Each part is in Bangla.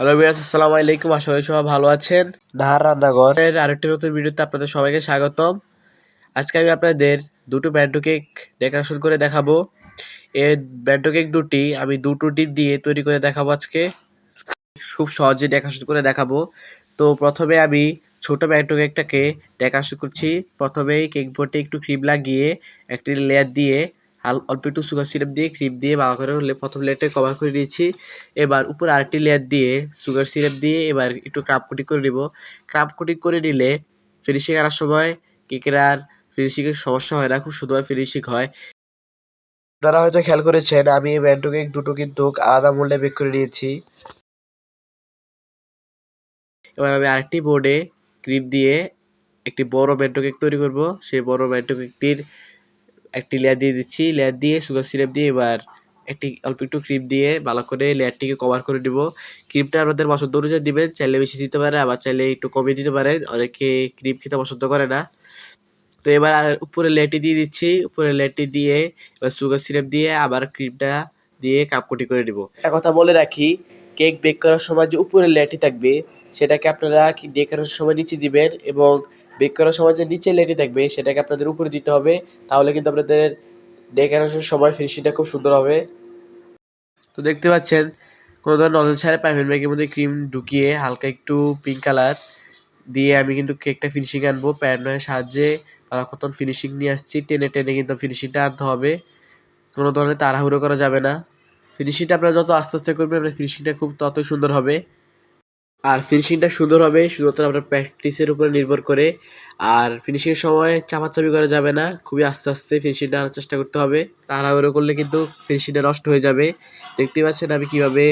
হ্যালো বিয়াস আসসালামু আলাইকুম। আশা করি সবাই ভালো আছেন। নাহার রান্নাঘরের আরেকটি নতুন ভিডিওতে আপনাদের সবাইকে স্বাগতম। আজকে আমি আপনাদের দুটো ব্যান্ডো কেক ডেকোরেশন করে দেখাবো। এই ব্যান্ডো কেক দুটি আমি দুটো ডিপ দিয়ে তৈরি করে দেখাবো আজকে। খুব সহজে ডেকোরেশন করে দেখাবো। তো প্রথমে আমি ছোট ব্যান্ডো কেকটাকে ডেকোরেশন করছি। প্রথমেই কেক বোর্ডে একটু ক্রিম লাগিয়ে একটি লেয়ার দিয়ে অল্প একটু সুগার সিরাপ দিয়ে ক্রিম দিয়ে ভালো করে হলে প্রথম লেয়ারটা কভার করে দিয়েছি। এবার উপরে আরেকটি লেয়ার দিয়ে সুগার সিরাপ দিয়ে এবার একটু ক্রাপ কোটিং করে নিব। ক্রাপ কোটিং করে নিলে ফিনিশিং আনার সময় কেকের আর ফিনিশিংয়ের সমস্যা হয় না, খুব সুন্দরভাবে ফিনিশিং হয়। আপনারা হয়তো খেয়াল করেছেন, আমি ব্যান্ডো কেক দুটো কিন্তু আলাদা মোল্ডে বেক করে নিয়েছি। এবার আমি আরেকটি বোর্ডে ক্রিম দিয়ে একটি বড় ব্যান্ডো কেক তৈরি করব। সেই বড় ব্যান্ডো কেকটির একটি লেয়ার দিয়ে দিচ্ছি। লেয়ার দিয়ে সুগার সিরাপ দিয়ে এবার একটি অল্প একটু ক্রিম দিয়ে ভালো করে লেয়ারটিকে কভার করে দিব ক্রিমটা আপনাদের পছন্দ অনুযায়ী দিবেন, চাইলে বেশি দিতে পারে, আবার চাইলে একটু কমিয়ে দিতে পারেন অনেকে ক্রিম খেতে পছন্দ করে না। তো এবার উপরে লেয়ারটি দিয়ে দিচ্ছি। উপরে লেয়ারটি দিয়ে এবার সুগার সিরাপ দিয়ে আবার ক্রিমটা দিয়ে কাপকুটি করে দিব একটা কথা বলে রাখি কেক বেক করার সময় যে উপরে লেয়ারটি থাকবে, সেটাকে আপনারা ডেকোরেশনের সময় নিচে দিবেন এবং বেক করার সময় যে নিচে লেটে থাকবে, সেটাকে আপনাদের উপরে দিতে হবে, তাহলে কিন্তু আপনাদের ডেকোরেশনের সময় ফিনিশিংটা খুব সুন্দর হবে। তো দেখতে পাচ্ছেন, কোনো ধরনের নজল ছাড়া পাইপের ব্যাগের মধ্যে ক্রিম ঢুকিয়ে হালকা একটু পিঙ্ক কালার দিয়ে আমি কিন্তু কেকটা ফিনিশিং আনব। প্যানের সাহায্যে কতক্ষণ ফিনিশিং নিয়ে আসছি, টেনে টেনে কিন্তু ফিনিশিংটা আনতে হবে। কোনো ধরনের তাড়াহুড়ো করা যাবে না। ফিনিশিংটা আপনারা যত আস্তে আস্তে করবেন, আপনার ফিনিশিংটা খুব ততই সুন্দর হবে। আর ফিনিশিংটা সুন্দর হবে, শুধুমাত্র আপনার প্র্যাকটিসের উপরে নির্ভর করে। আর ফিনিশিংয়ের সময় চাপাচাপি করা যাবে না, খুবই আস্তে আস্তে ফিনিশিংটা আনার চেষ্টা করতে হবে। তাড়াহুড়ো করলে কিন্তু ফিনিশিংটা নষ্ট হয়ে যাবে। দেখতে পাচ্ছেন আমি কীভাবে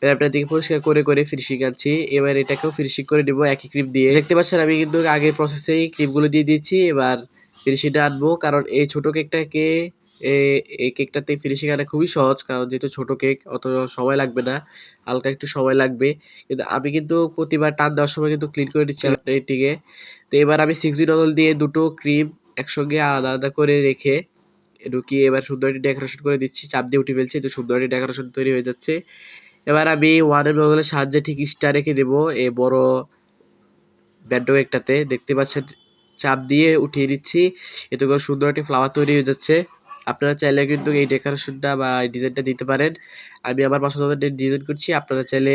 প্যারাপটা দিকে পরিষ্কার করে করে ফিনিশিং আনছি। এবার এটাকেও ফিনিশিং করে নেব একই ক্রিম দিয়ে। দেখতে পাচ্ছেন আমি কিন্তু আগের প্রসেসেই ক্রিমগুলো দিয়ে দিচ্ছি এবার ফিনিশিংটা আনব, কারণ এই ছোটো কেকটাকে এই কেকটাতে ফিনিশিং আনা খুবই সহজ কারণ যেহেতু ছোটো কেক অত সময় লাগবে না হালকা একটু সময় লাগবে। কিন্তু আমি কিন্তু প্রতিবার টান দেওয়ার সময় কিন্তু ক্লিন করে দিচ্ছি এটিকে। তো এবার আমি সিক্স বি নজল দিয়ে দুটো ক্রিম একসঙ্গে আলাদা আলাদা করে রেখে ঢুকিয়ে এবার সুন্দর একটি ডেকোরেশন করে দিচ্ছি। চাপ দিয়ে উঠে ফেলছি তো সুন্দর একটি ডেকোরেশন তৈরি হয়ে যাচ্ছে। এবার আমি ওয়ানের নজলের সাহায্যে ঠিক স্টার রেখে দেবো এই বড় ব্যান্ডো একটাতে দেখতে পাচ্ছেন চাপ দিয়ে উঠিয়ে দিচ্ছি। এতে করে সুন্দর একটি ফ্লাওয়ার তৈরি হয়ে যাচ্ছে। আপনারা চাইলে কিন্তু এই ডেকোরেশনটা বা এই ডিজাইনটা দিতে পারেন। আমি আমার পছন্দ ডিজাইন করছি, আপনারা চাইলে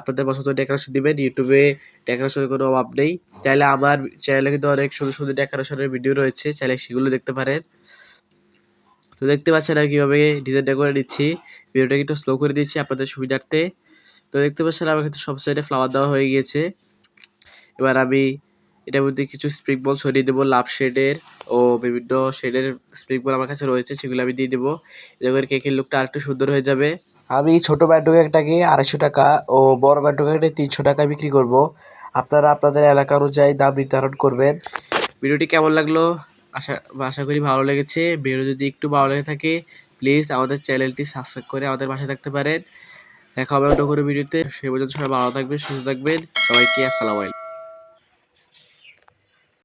আপনাদের পছন্দ ডেকোরেশন দিবেন। ইউটিউবে ডেকোরেশনের কোনো অভাব নেই। চাইলে আমার চ্যানেলে কিন্তু অনেক সুন্দর সুন্দর ডেকোরেশনের ভিডিও রয়েছে, চাইলে সেগুলো দেখতে পারেন। তো দেখতে পাচ্ছেন আমি কীভাবে ডিজাইনটা করে নিচ্ছি। ভিডিওটা একটু স্লো করে দিচ্ছি আপনাদের সুবিধার্থে। তো দেখতে পাচ্ছেন আমার কিন্তু সব সাইডে ফ্লাওয়ার দেওয়া হয়ে গিয়েছে। এবার আমি এটার মধ্যে কিছু স্প্রিং বল ছড়িয়ে দেবো লাভ শেডের ও বিভিন্ন শেডের স্প্রিং বল আমার কাছে রয়েছে সেগুলো আমি দিয়ে দেবো। এতে করে কেকের লুকটা আরেকটু সুন্দর হয়ে যাবে। আমি ছোট ব্যান্ডো কেকটাকে আড়াইশো টাকা ও বড় ব্যান্ডো কেকটা তিনশো টাকা বিক্রি করব। আপনারা আপনাদের এলাকা অনুযায়ী দাম নির্ধারণ করবেন। ভিডিওটি কেমন লাগল? আশা আশা করি ভালো লেগেছে। ভিডিও যদি একটু ভালো লেগে থাকে প্লিজ আমাদের চ্যানেলটি সাবস্ক্রাইব করে আমাদের পাশে থাকতে পারেন। দেখা হবে অন্য কোনো ভিডিওতে। সে পর্যন্ত সবাই ভালো থাকবেন সুস্থ থাকবেন। সবাইকে আসসালামু আলাইকুম।